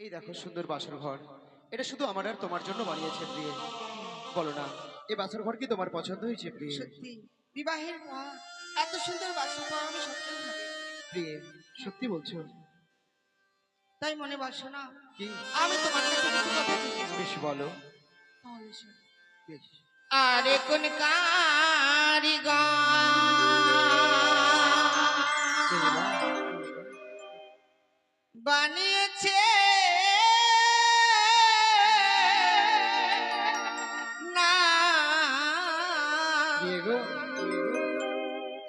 এই দেখো সুন্দর বাসর ঘর। এটা শুধু আমার আর তোমার জন্য বানিয়েছে প্রিয়ে। বলো না এই বাসর ঘর কি তোমার পছন্দ হয়েছে প্রিয়ে? সত্যি বিবাহের পর এত সুন্দর বাসর ঘর আমি সত্যি প্রিয়ে সত্যি বলছো? তাই মনে বসো না। কি? আমি তোমার কাছে কিছু কথা। বেশ বলো। আরে কোন কারিগর বানিয়েছে গো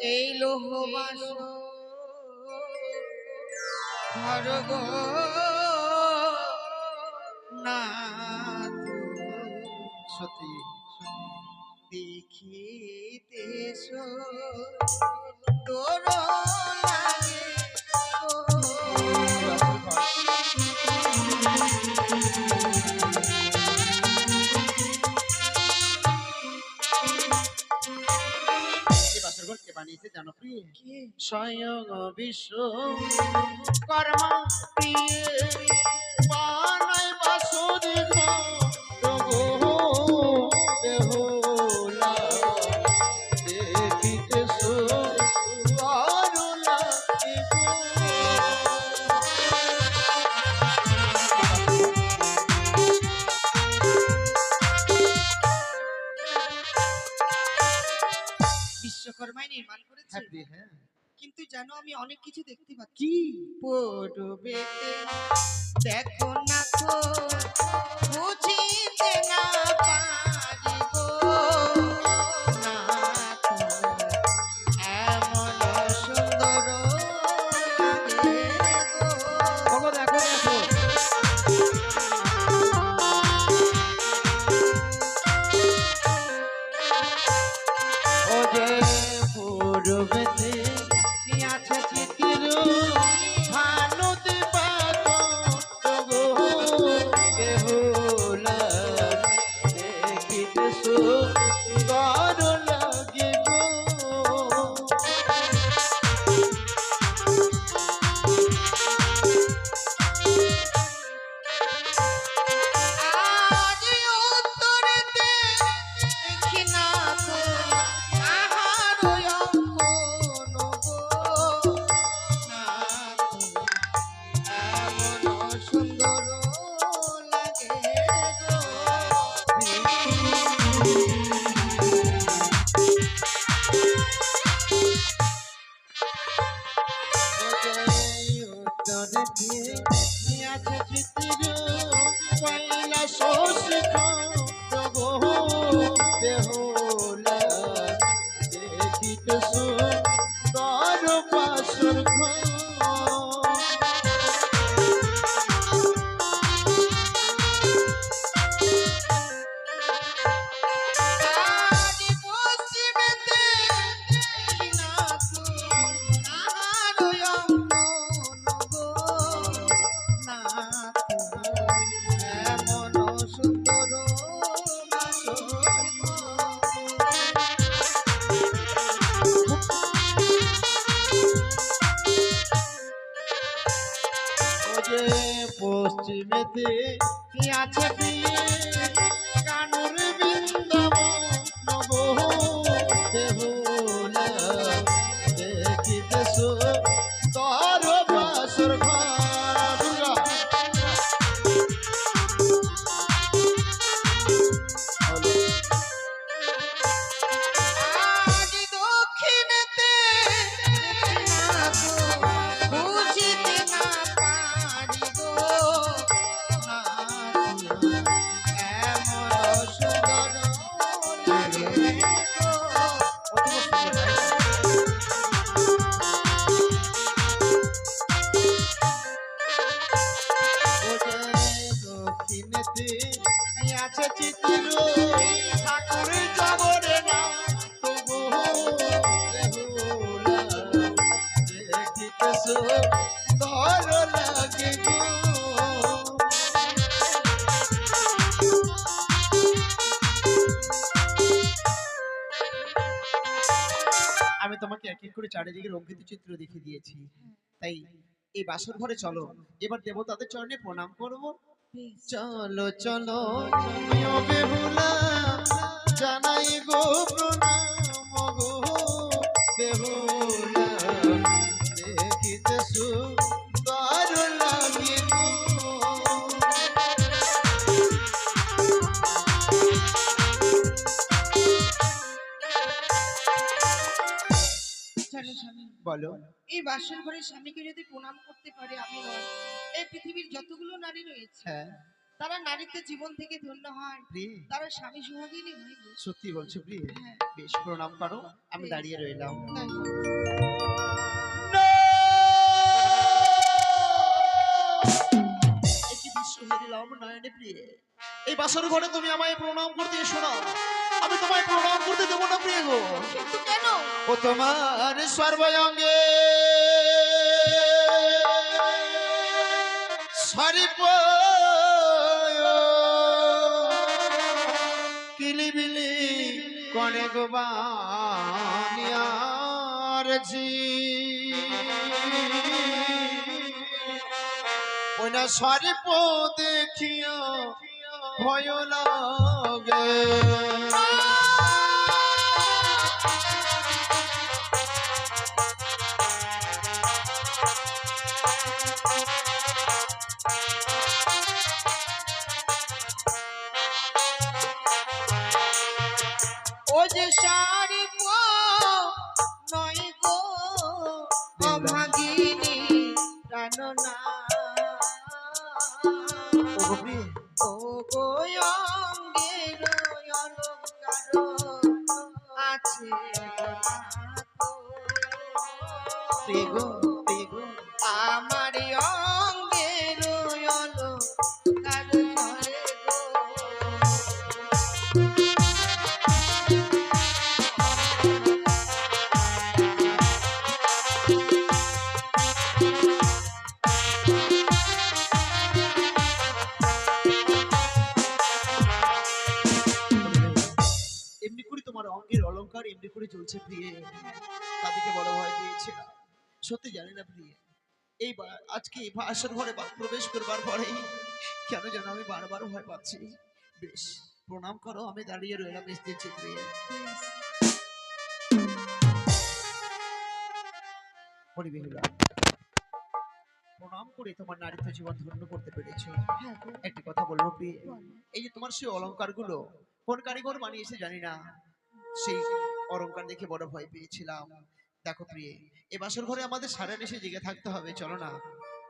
এই লোহবাস ঘর বানিয়েছে জানো প্রিয়ে? স্বয়ং বিশ্ব কর্ম প্রিয় বানাই বাসর বিশ্বকর্মায় নির্মাণ করেছে। হ্যাঁ হ্যাঁ। কিন্তু জানো আমি অনেক কিছু দেখতে পাচ্ছি। কি? পড়বেতে দেখো না তো বুঝিতে না পারিব আমি তোমাকে এক এক করে চারিদিকে অঙ্কিত চিত্র দেখে দিয়েছি। তাই এই বাসর ঘরে চলো। এবার দেবতাদের চরণে প্রণাম করব। চলো চলো জানাই গো প্রণাম গো। বেহুলা, দেখিতে সুন্দর বলো। এই বাসর ঘরে স্বামীকে যদি প্রণাম করতে পারে আমি নয় এই পৃথিবীর যতগুলো নারী রয়েছে হ্যাঁ। তারা নারীতে জীবন থেকে ধন্য হয় তারা স্বামী সোহাগিনী হয়। সত্যি বলছো প্রিয়। হ্যাঁ। বেশ প্রণাম করো। আমি দাঁড়িয়ে রইলাম। হেরিলাম নয়নে প্রিয়ে। এই বাসর ঘরে তুমি আমায় প্রণাম করতে এসো না। আমি তোমায় প্রণাম করতে দেবো না প্রিয় গো। কিন্তু কেন? ও তোমার সর্বঙ্গে সরিপ কিলিবিলি কনে গোবানিয়ার জি ওনা সরিপ দেখিয়া ভয় লাগে। আজকে এই আসর ঘরে প্রবেশ করবার পরেই কেন যেন আমি বারবার ভয় পাচ্ছি। বেশ প্রণাম করো আমি দাঁড়িয়ে রইলাম স্থির চিত্রে। প্রণাম করে তোমার নারীত্ব জীবন ধন্য করতে পেরেছ। হ্যাঁ একটি কথা বলব এই যে তোমার সেই অলংকারগুলো কোন কারিগর বানিয়েছে জানি না। সেই অলংকার দেখে বড় ভয় পেয়েছিলাম। দেখো প্রিয়ে এ বাসর ঘরে আমাদের সারা এসে জেগে থাকতে হবে চলো না।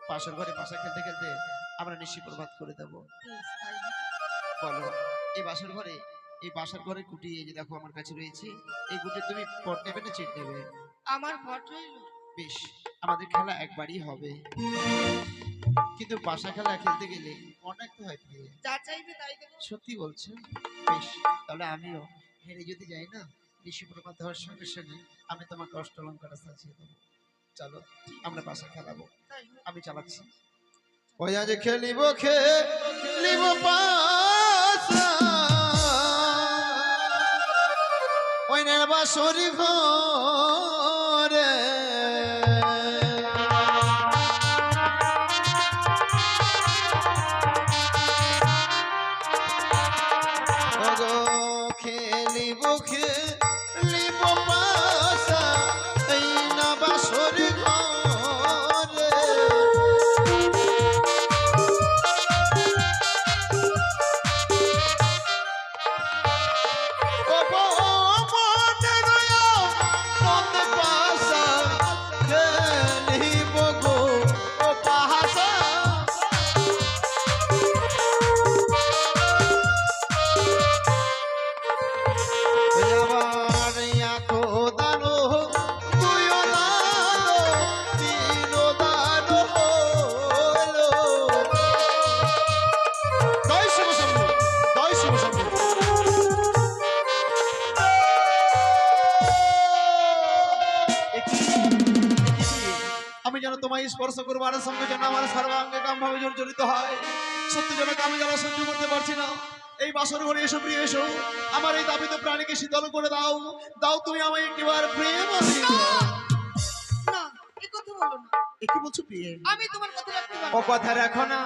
বাসর ঘরে পাশা খেলতে খেলতে আমরা নিশ্চয় প্রভাত করে দেব। বলো এই বাসর ঘরে এই বাসর ঘরে গুটি এই যে দেখো আমার কাছে রয়েছে এই গুটি তুমি পট নেবে না চিট নেবে? আমার রইল। বেশ আমাদের খেলা একবারই হবে। কিন্তু বাসা খেলা খেলতে গেলে অনেক তো হয় প্রিয়ে। যা চাইবে তাই দেবো। সত্যি বলছো? বেশ তাহলে আমিও হেরে যদি যাই না? সঙ্গে সঙ্গে আমি তোমাকে অষ্ট অলঙ্কার সাজিয়ে দেবো। চলো, আমরা পাশে খেলাবো। আমি চালাচ্ছি। ওই আজ খেলিব খেলিব পাশা। ওই নেবা ঘরে স্পর্শ করবার সঙ্গে যেন আমার সর্বাঙ্গে কাম ভাবে জড়িত হয়। সত্যি যেন আমি যারা সহ্য করতে পারছি না। এই বাসর ঘরে এসো প্রিয় এসো। আমার এই দাবিত প্রাণীকে শীতল করে দাও। দাও তুমি আমায় একটিবার প্রেম অধিকার। না এ কথা হলো না। এ কি বলছো প্রিয়ে? আমি তোমার কথা রাখতে পারব না। কথা রাখো না।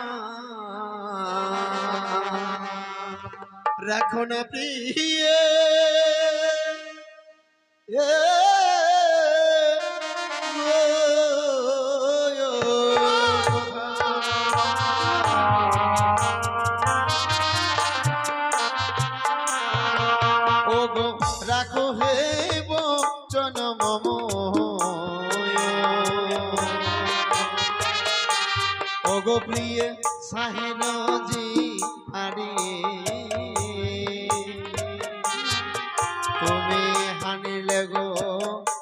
রাখো না প্রিয়ে। এ, রাখো হে বচন মম। ও গো প্রিয় সাহেব জি আরে তুমি হানিলে গো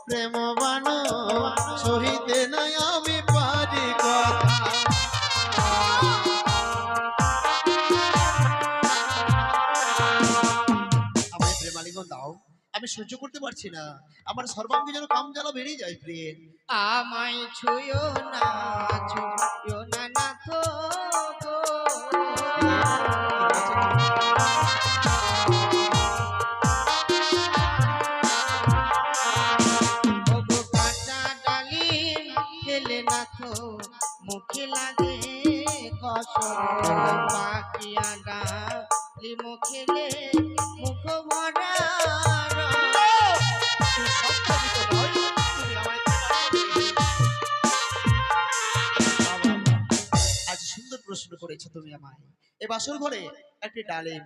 প্রেম সহিতে নাই আমি পারি কথা। আমায় প্রেমালিঙ্গন দাও। আমি সহ্য করতে পারছি না। আমার সর্বাঙ্গে যেন কাম জ্বালা বেরিয়ে যায় প্রিয় আমায় ছুঁয়ো না ছুঁয়ো না না তো মুখে লাগে কসম করেছ তুমি আমায়। এ বাসর ঘরে একটি ডালিম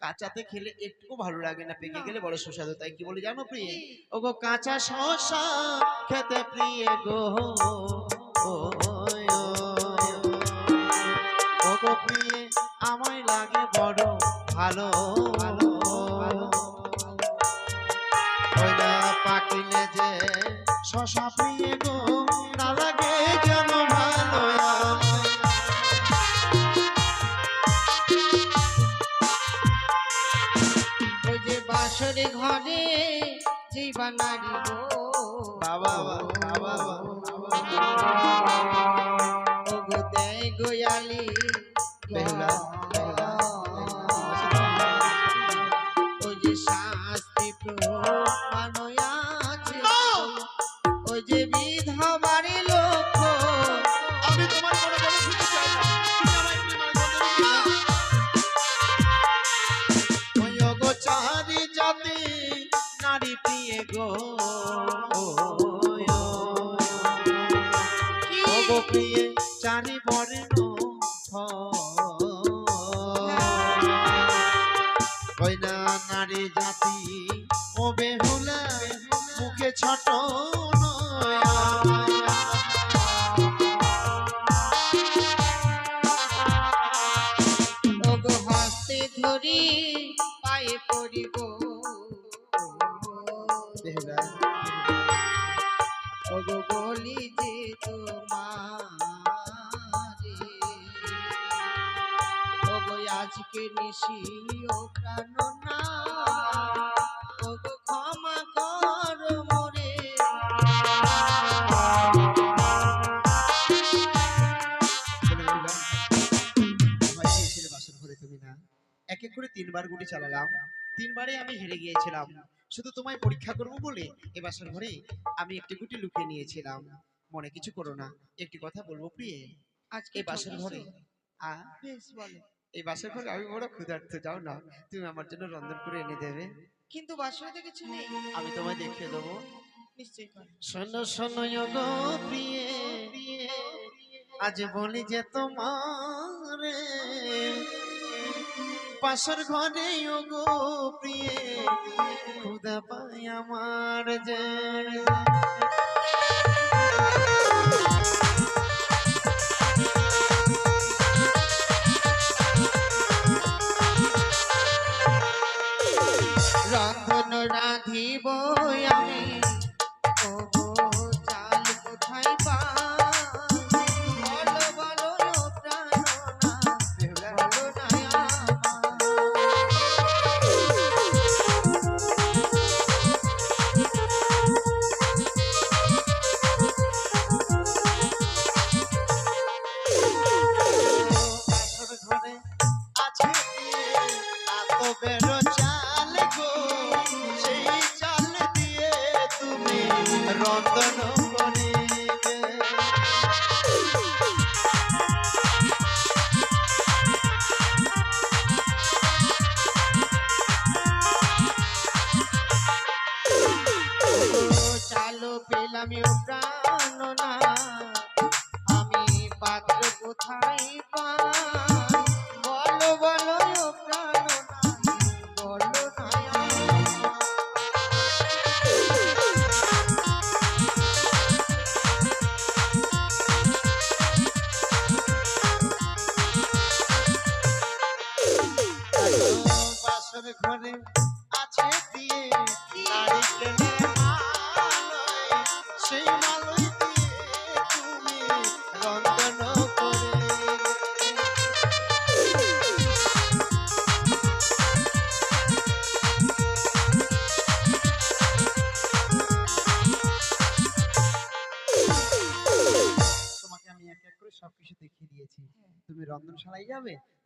কাঁচাতে খেলে একটু ভালো লাগে না পেকে গেলে বড় সুস্বাদু তাই কি বলি জানো প্রিয়? ওগো কাঁচা শসা খেতে প্রিয় গো ও, ও, ওগো প্রিয় আমায় লাগে বড় ভালো ভালো না পাকিলে যে শশা প্রিয় ধরি পায়ে পড়িব। বলি যে তোমার আজকে নিশি তিনবার গুলি চালালাম। তিনবারে আমি হেরে গিয়েছিলাম। শুধু তোমায় পরীক্ষা করব বলে এ বাসর ঘরে আমি একটি গুটি লুকিয়ে নিয়েছিলাম। মনে কিছু করো না একটি কথা বলব প্রিয়ে। আজকে বাসর ঘরে বেশ বলে। এই বাসর ঘরে আমি বড় ক্ষুধার্ত যাও না তুমি আমার জন্য রন্ধন করে এনে দেবে। কিন্তু বাসরে কিছু নেই। আমি তোমায় দেখিয়ে দেবো। নিশ্চয়ই শোনো শোনো গো প্রিয়ে। আজ বলি যে তোমার পাশর ঘরে গো প্রিয়ে খুদা পাই আমার যে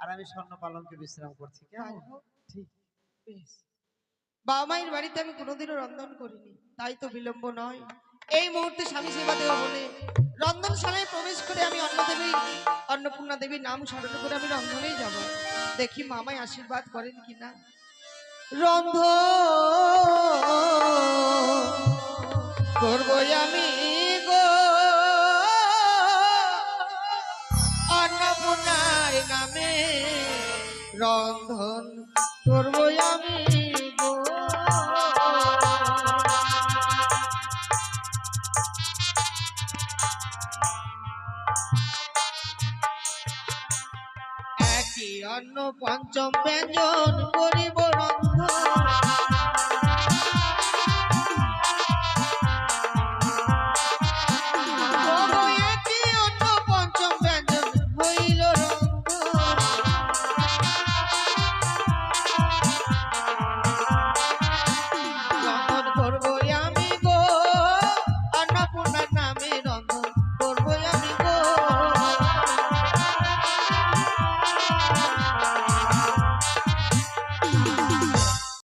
আর আমি স্বর্ণ পালনকে বিশ্রাম করছি। কেমন ঠিক। বেশ। বাবা মায়ের বাড়িতে আমি কোনোদিনও রন্ধন করিনি তাই তো বিলম্ব নয়। এই মুহূর্তে স্বামী সেবা দেওয়া বলে রন্ধনশালায় প্রবেশ করে আমি অন্ন দেবী অন্নপূর্ণা দেবীর নাম স্মরণ করে আমি রন্ধনেই যাব। দেখি মামাই আশীর্বাদ করেন কিনা। রন্ধ করব আমি। নামে রন্ধন করব আমি একই অন্য পঞ্চম ব্যঞ্জন করিব রন্ধন।